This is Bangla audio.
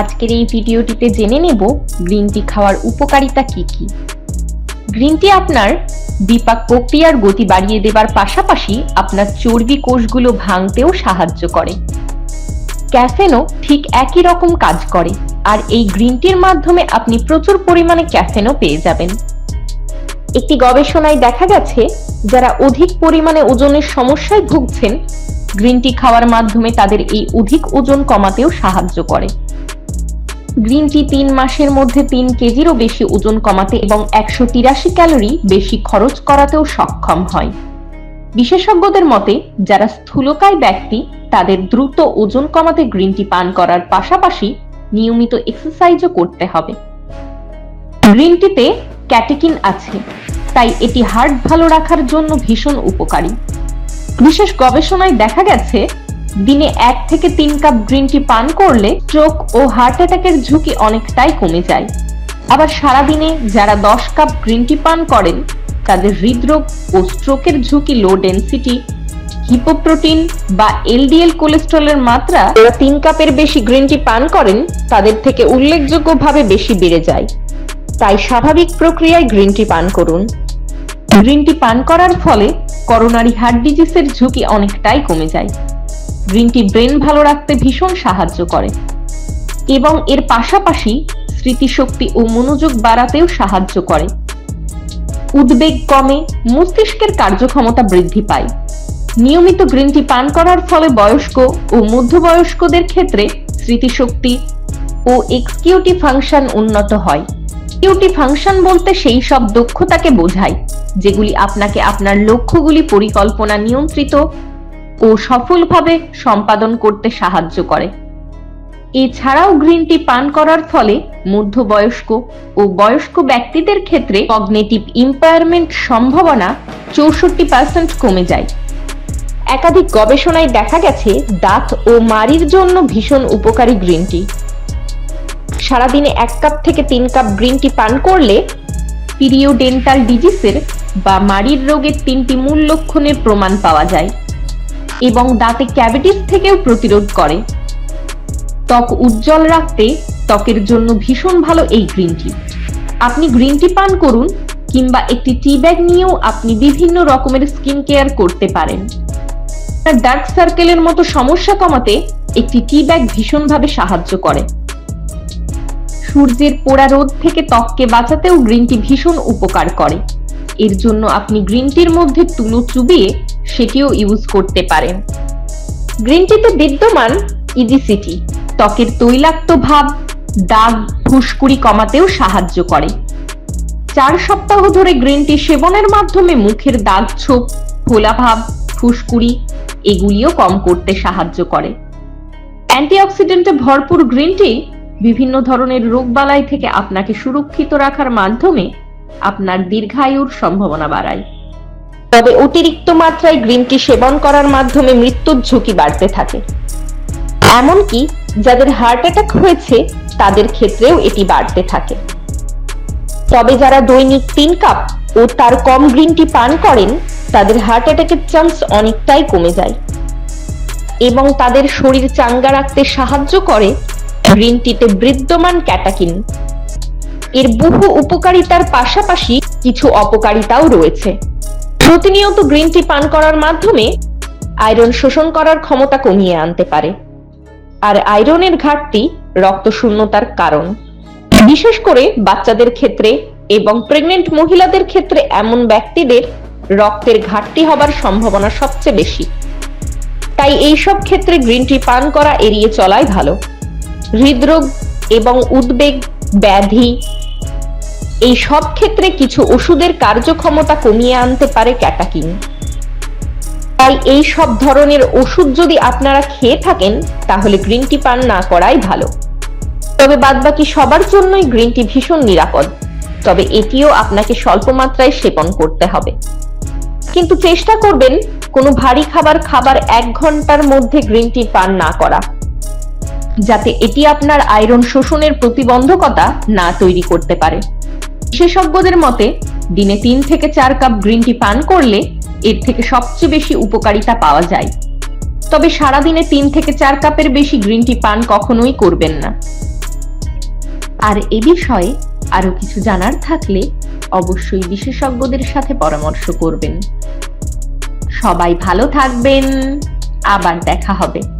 আজকের এই ভিডিওটিতে জেনে নেব গ্রিন টি খাওয়ার উপকারিতা কি কি। গ্রিন টি আপনার বিপাক প্রক্রিয়ার গতি বাড়িয়ে দেবার পাশাপাশি আপনার চর্বি কোষগুলো ভাঙতেও সাহায্য করে। ক্যাফেনও ঠিক একই রকম কাজ করে, আর এই গ্রিন টির মাধ্যমে আপনি প্রচুর পরিমাণে ক্যাফেনও পেয়ে যাবেন। একটি গবেষণায় দেখা গেছে, যারা অধিক পরিমাণে ওজনের সমস্যায় ভুগছেন, গ্রিন টি খাওয়ার মাধ্যমে তাদের এই অধিক ওজন কমাতেও সাহায্য করে। গ্রিন টি তিন মাসের মধ্যে তিন কেজিরও বেশি ওজন কমাতে এবং একশো তিরাশি ক্যালোরি বেশি খরচ করাতেও সক্ষম হয়। বিশেষজ্ঞদের মতে, যারা স্থূলকায় ব্যক্তি, তাদের দ্রুত ওজন কমাতে গ্রিন টি পান করার পাশাপাশি নিয়মিত এক্সারসাইজও করতে হবে। গ্রিন টিতে ক্যাটেকিন আছে, তাই এটি হার্ট ভালো রাখার জন্য ভীষণ উপকারী। বিশেষ গবেষণায় দেখা গেছে দিনে এক থেকে তিন কাপ গ্রিন টি পান করলে স্ট্রোক ও হার্ট অ্যাটাকের ঝুঁকি অনেকটাই কমে যায়। আবার সারাদিনে যারা দশ কাপ গ্রিন টি পান করেন, তাদের হৃদরোগ ও স্ট্রোকের ঝুঁকি লো ডেন্সিটি হিপোপ্রোটিন বা এলডিএল কোলেস্ট্রলের মাত্রা, যারা তিন কাপের বেশি গ্রিন টি পান করেন, তাদের থেকে উল্লেখযোগ্যভাবে বেশি বেড়ে যায়। তাই স্বাভাবিক প্রক্রিয়ায় গ্রিন টি পান করুন। গ্রিন টি পান করার ফলে করোনারি হার্ট ডিজিজের ঝুঁকি অনেকটাই কমে যায়। গ্রিন টি ব্রেন ভালো রাখতে ভীষণ সাহায্য করে। এবং এর পাশাপাশি স্মৃতিশক্তি ও মনোযোগ বাড়াতেও সাহায্য করে। উদ্বেগ কমে, মস্তিষ্কের কার্যক্ষমতা বৃদ্ধি পায়। নিয়মিত গ্রিন টি পান করার ফলে বয়স্ক ও মধ্যবয়স্কদের ক্ষেত্রে স্মৃতিশক্তি ও এক্সকিউটিভ ফাংশন উন্নত হয়। এক্সকিউটিভ ফাংশন বলতে সেই সব দক্ষতাকে বোঝায়, যেগুলি আপনাকে আপনার লক্ষ্যগুলি পরিকল্পনা নিয়ন্ত্রিত ও সফলভাবে সম্পাদন করতে সাহায্য করে। এছাড়াও গ্রিন টি পান করার ফলে মধ্যবয়স্ক ও বয়স্ক ব্যক্তিদের ক্ষেত্রে কগনেটিভ ইম্পায়ারমেন্ট সম্ভাবনা চৌষট্টি পার্সেন্ট কমে যায়। একাধিক গবেষণায় দেখা গেছে, দাঁত ও মাড়ির জন্য ভীষণ উপকারী গ্রিন টি। সারাদিনে এক কাপ থেকে তিন কাপ গ্রিন টি পান করলে পিরিওডেন্টাল ডিজিসের বা মাড়ির রোগের তিনটি মূল লক্ষণের প্রমাণ পাওয়া যায়। এবং দাঁতে ক্যাভিটিস থেকেও প্রতিরোধ করে। ত্বক উজ্জ্বল রাখতে ত্বকের জন্য ভীষণ ভালো এই গ্রিন টি আপনি গ্রিন টি পান করুন, কিংবা একটি টি ব্যাগ নিয়েও আপনি বিভিন্ন রকমের স্কিন কেয়ার করতে পারেন। ডার্ক সার্কেলের মতো সমস্যা কমাতে একটি টি ব্যাগ ভীষণভাবে সাহায্য করে। সূর্যের পোড়া রোদ থেকে ত্বককে বাঁচাতেও গ্রিন টি ভীষণ উপকার করে। এর জন্য আপনি গ্রিন টির মধ্যে তুলো চুবিয়ে সেটিও ইউজ করতে পারেন। গ্রিন টিতে বিদ্যমান ইজিসিটি ত্বকের তৈলাক্ত ভাব, দাগ, ফুসকুড়ি কমাতেও সাহায্য করে। চার সপ্তাহ ধরে গ্রিন টি সেবনের মাধ্যমে মুখের দাগ ছোপ, ফোলা ভাব, ফুসকুড়ি, এগুলিও কম করতে সাহায্য করে। অ্যান্টিঅক্সিডেন্টে ভরপুর গ্রিন টি বিভিন্ন ধরনের রোগবালাই থেকে আপনাকে সুরক্ষিত রাখার মাধ্যমে আপনার দীর্ঘায়ুর সম্ভাবনা বাড়ায়। তবে অতিরিক্ত মাত্রায় গ্রিন টি সেবন করার মাধ্যমে মৃত্যুর ঝুঁকি বাড়তে থাকে। এমনকি যাদের হার্ট অ্যাটাক হয়েছে, তাদের ক্ষেত্রেও এটি বাড়তে থাকে। তবে যারা দৈনিক তিন কাপ ও তার কম গ্রিন টি পান করেন, তাদের হার্ট অ্যাটাকের চান্স অনেকটাই কমে যায়। এবং তাদের শরীর চাঙ্গা রাখতে সাহায্য করে গ্রিন টিতে বিদ্যমান ক্যাটাকিন। এর বহু উপকারিতার পাশাপাশি কিছু অপকারিতাও রয়েছে। প্রতিনিয়ত গ্রিন টি পান করার মাধ্যমে আয়রন শোষণ করার ক্ষমতা কমিয়ে আনতে পারে। আর আয়রনের ঘাটতি রক্ত শূন্যতার কারণ। বিশেষ করে বাচ্চাদের ক্ষেত্রে এবং প্রেগনেন্ট মহিলাদের ক্ষেত্রে এমন ব্যক্তিদের রক্তের ঘাটতি হবার সম্ভাবনা সবচেয়ে বেশি। তাই এই সব ক্ষেত্রে গ্রিন টি পান করা এড়িয়ে চলাই ভালো। হৃদরোগ এবং উদ্বেগ, ব্যাধি এই সব ক্ষেত্রে কিছু ওষুধের কার্যক্ষমতা কমিয়ে আনতে পারে ক্যাটাকিন। তাই এই সব ধরনের ওষুধ যদি আপনারা খেয়ে থাকেন, তাহলে গ্রিন টি পান না করাই ভালো। তবে বাদবাকি সবার জন্যই গ্রিন টি ভীষণ নিরাপদ। তবে এটিও আপনাকে স্বল্প মাত্রায় সেবন করতে হবে। কিন্তু চেষ্টা করবেন কোনো ভারী খাবার খাবার এক ঘণ্টার মধ্যে গ্রিন টি পান না করা। যাতে এটি আপনার আয়রন শোষণের প্রতিবন্ধকতা না তৈরি করতে পারে। বিশেষজ্ঞদের মতে, দিনে তিন থেকে চার কাপ গ্রিন টি পান করলে এর থেকে সবচেয়ে বেশি উপকারিতা পাওয়া যায়। তবে সারাদিনে তিন থেকে চার কাপের বেশি গ্রিন টি পান কখনোই করবেন না। আর এ বিষয়ে আরও কিছু জানার থাকলে অবশ্যই বিশেষজ্ঞদের সাথে পরামর্শ করবেন। সবাই ভালো থাকবেন। আবার দেখা হবে।